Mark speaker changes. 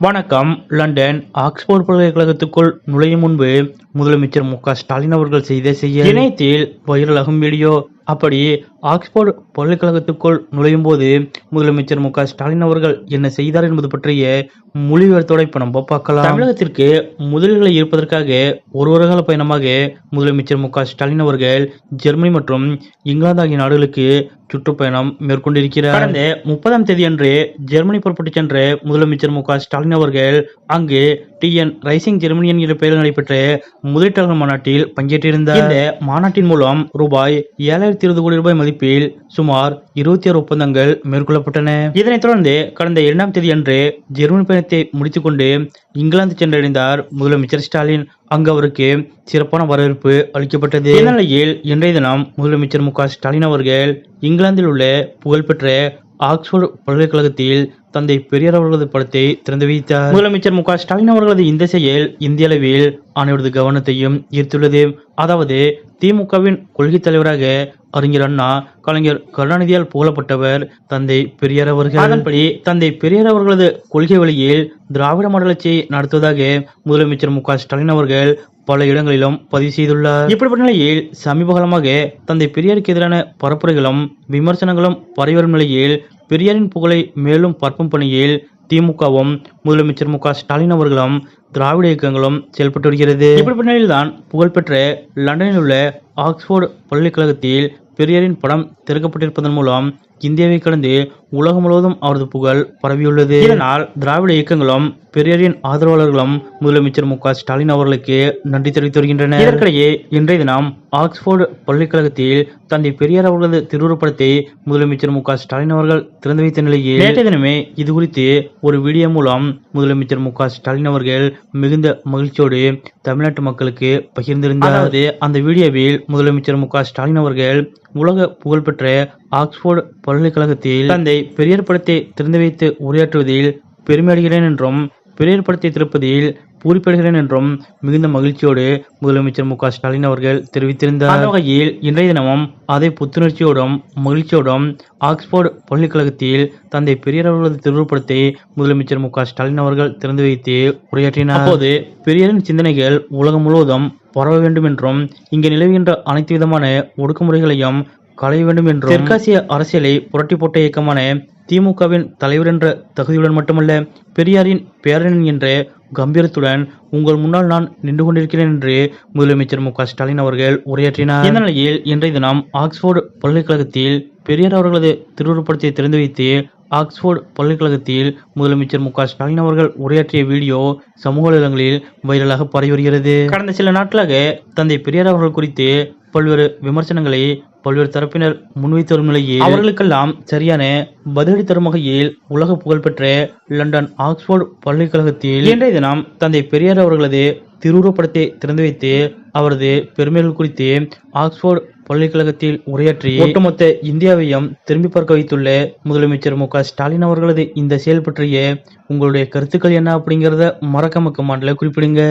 Speaker 1: வணக்கம் London Oxford பல்கலைக்கழகத்துக்குள் நுழையும் முன்பு முதலமைச்சர் மு ஸ்டாலின் அவர்கள் செய்த செய்ய இணையத்தில் வைரலாகும் வீடியோ. அப்படி ஆக்ஸ்போர்ட் பல்கலைக்கழகத்துக்குள் நுழையும் போது முதலமைச்சர் மு ஸ்டாலின் அவர்கள் என்ன செய்தார் என்பது பற்றிய மொழிபெயர்த்தோட இப்ப நம்ம பார்க்கலாம். தமிழகத்திற்கு முதலீடுகளை ஈர்ப்பதற்காக ஒரு ஒரு கால பயணமாக முதலமைச்சர் மு ஸ்டாலின் அவர்கள் ஜெர்மனி மற்றும் இங்கிலாந்து ஆகிய நாடுகளுக்கு சுற்றுப்பயணம் மேற்கொண்டிருக்கிறார். கடந்த முப்பதாம் தேதி அன்று ஜெர்மனி புறப்பட்டு சென்ற முதலமைச்சர் மு ஸ்டாலின் அவர்கள் அங்கு டி என் ரைசிங் ஜெர்மனி என்கிற பெயரில் நடைபெற்ற முதலீட்டாளர் மாநாட்டில் பங்கேற்றிருந்தார் இந்த மாநாட்டின் மூலம் ரூபாய் ஏழாயிரத்தி இருபது கோடி ரூபாய் மதிப்பில் சுமார் இருபத்தி ஆறு ஒப்பந்தங்கள் மேற்கொள்ளப்பட்டன. இதனைத் தொடர்ந்து கடந்த இரண்டாம் தேதி அன்று ஜெர்மனி பயணத்தை முடித்துக்கொண்டு இங்கிலாந்து சென்றடைந்தார் முதலமைச்சர் ஸ்டாலின். அங்கு அவருக்கு சிறப்பான வரவேற்பு அளிக்கப்பட்டது. இந்நிலையில் இன்றைய தினம் முதலமைச்சர் மு க ஸ்டாலின் அவர்கள் இங்கிலாந்தில் உள்ள புகழ்பெற்ற ஆக்ஸ்போர்ட் பல்கலைக்கழகத்தில் தந்தை பெரியார் அவர்களது படத்தை திறந்து வைத்தார். முதலமைச்சர் மு ஸ்டாலின் அவர்களது இந்த செயல் இந்திய அளவில் அனைவரது கவனத்தையும் ஈர்த்துள்ளது. அதாவது திமுகவின் கொள்கை தலைவராக அறிஞர் அண்ணா கலைஞர் கருணாநிதியால் புகழப்பட்டவர் தந்தை பெரியார் அவர்கள். அதன்படி தந்தை பெரியார் அவர்களது கொள்கை வழியில் திராவிட மாடலாட்சியை நடத்துவதாக முதலமைச்சர் மு ஸ்டாலின் அவர்கள் பல இடங்களிலும் பதிவு செய்துள்ளார். இப்படிப்பட்ட நிலையில் சமீப காலமாக தந்தை பெரியாருக்கு எதிரான பரப்புரைகளும் விமர்சனங்களும் பரவி வரும் நிலையில் பெரியாரின் புகழை மேலும் பரப்பும் பணியில் திமுகவும் முதலமைச்சர் மு க ஸ்டாலின் அவர்களும் திராவிட இயக்கங்களும் செயல்பட்டு வருகிறது. இப்படிப்பட்ட நிலையில்தான் புகழ்பெற்ற லண்டனில் உள்ள ஆக்ஸ்போர்டு பல்கலைக்கழகத்தில் பெரியாரின் படம் திறக்கப்பட்டிருப்பதன் மூலம் இந்தியாவை கடந்து உலகம் முழுவதும் அவரது புகழ் பரவியுள்ளது. இதனால் திராவிட இயக்கங்களும் பெரியாரின் ஆதரவாளர்களும் முதலமைச்சர் மு. ஸ்டாலின் அவர்களுக்கு நன்றி தெரிவித்து வருகின்றனர் இதற்கிடையே இன்றைய தினம் ஆக்ஸ்போர்டு பல்கலைக்கழகத்தில் தந்தை பெரியார் அவர்களது திருவுருப்படத்தை முதலமைச்சர் மு. ஸ்டாலின் அவர்கள் திறந்து வைத்த நிலையில் நேற்றைய தினமே இது குறித்து ஒரு வீடியோ மூலம் முதலமைச்சர் மு. ஸ்டாலின் அவர்கள் மிகுந்த மகிழ்ச்சியோடு தமிழ்நாட்டு மக்களுக்கு பகிர்ந்திருந்தார். அதாவது அந்த வீடியோவில் முதலமைச்சர் மு. ஸ்டாலின் அவர்கள் உலக புகழ்பெற்ற ஆக்ஸ்போர்டு பல்கலைக்கழகத்தில் தந்தை பெரியார் படத்தை திறந்து வைத்து உரையாற்றுவதில் பெருமையடைகிறேன் என்றும் பெரியார் படத்தை திறப்பதில் பூரிப்படைகிறேன் என்றும் மிகுந்த மகிழ்ச்சியோடு முதலமைச்சர் மு க ஸ்டாலின் அவர்கள் தெரிவித்திருந்தார். வகையில் இன்றைய தினமும் அதை புத்துணர்ச்சியோடும் மகிழ்ச்சியோடும் ஆக்ஸ்போர்டு பல்கலைக்கழகத்தில் தந்தை பெரியார் அவர்களது திருவுருப்படத்தை முதலமைச்சர் மு க ஸ்டாலின் அவர்கள் திறந்து வைத்து உரையாற்றினார். அப்போது பெரியாரின் சிந்தனைகள் உலகம் முழுவதும் பரவ வேண்டும் என்றும் இங்கு நிலவுகின்ற அனைத்து விதமான ஒடுக்குமுறைகளையும் களைய வேண்டும் என்றும் தெற்காசிய அரசியலை புரட்டி போட்ட இயக்கமான திமுகவின் தலைவர் என்ற தகுதியுடன் மட்டுமல்ல பெரியாரின் பேரன் என்ற கம்பீரத்துடன் உங்கள் முன்னால் நான் நின்று கொண்டிருக்கிறேன் என்று முதலமைச்சர் மு க ஸ்டாலின் அவர்கள் உரையாற்றினார். இந்த நிலையில் இன்றைய தினம் ஆக்ஸ்போர்டு பல்கலைக்கழகத்தில் பெரியார் அவர்களது திருவுருப்படத்தை திறந்து வைத்து ஆக்ஸ்போர்டு பல்கலைக்கழகத்தில் முதலமைச்சர் மு க ஸ்டாலின் அவர்கள் உரையாற்றிய வீடியோ சமூக வலைதளங்களில் வைரலாக பரவி வருகிறது. கடந்த சில நாட்களாக தந்தை பெரியார் அவர்கள் குறித்து பல்வேறு விமர்சனங்களை பல்வேறு தரப்பினர் முன்வைத்து வரும் நிலையில் அவர்களுக்கெல்லாம் சரியான பதிலடி தரும் வகையில் உலக புகழ்பெற்ற லண்டன் ஆக்ஸ்போர்ட் பல்கலைக்கழகத்தில் இன்றைய தினம் தந்தை பெரியார் அவர்களது திருவுருவப்படத்தை திறந்து வைத்து அவரது பெருமைகள் குறித்து ஆக்ஸ்போர்ட் பல்கலைக்கழகத்தில் உரையாற்றி ஒட்டுமொத்த இந்தியாவையும் திரும்பி பார்க்க வைத்துள்ள முதலமைச்சர் மு. ஸ்டாலின் அவர்களது இந்த செயல் பற்றிய உங்களுடைய கருத்துக்கள் என்ன அப்படிங்கறத மறக்காம கமாண்ட்ல குறிப்பிடுங்க.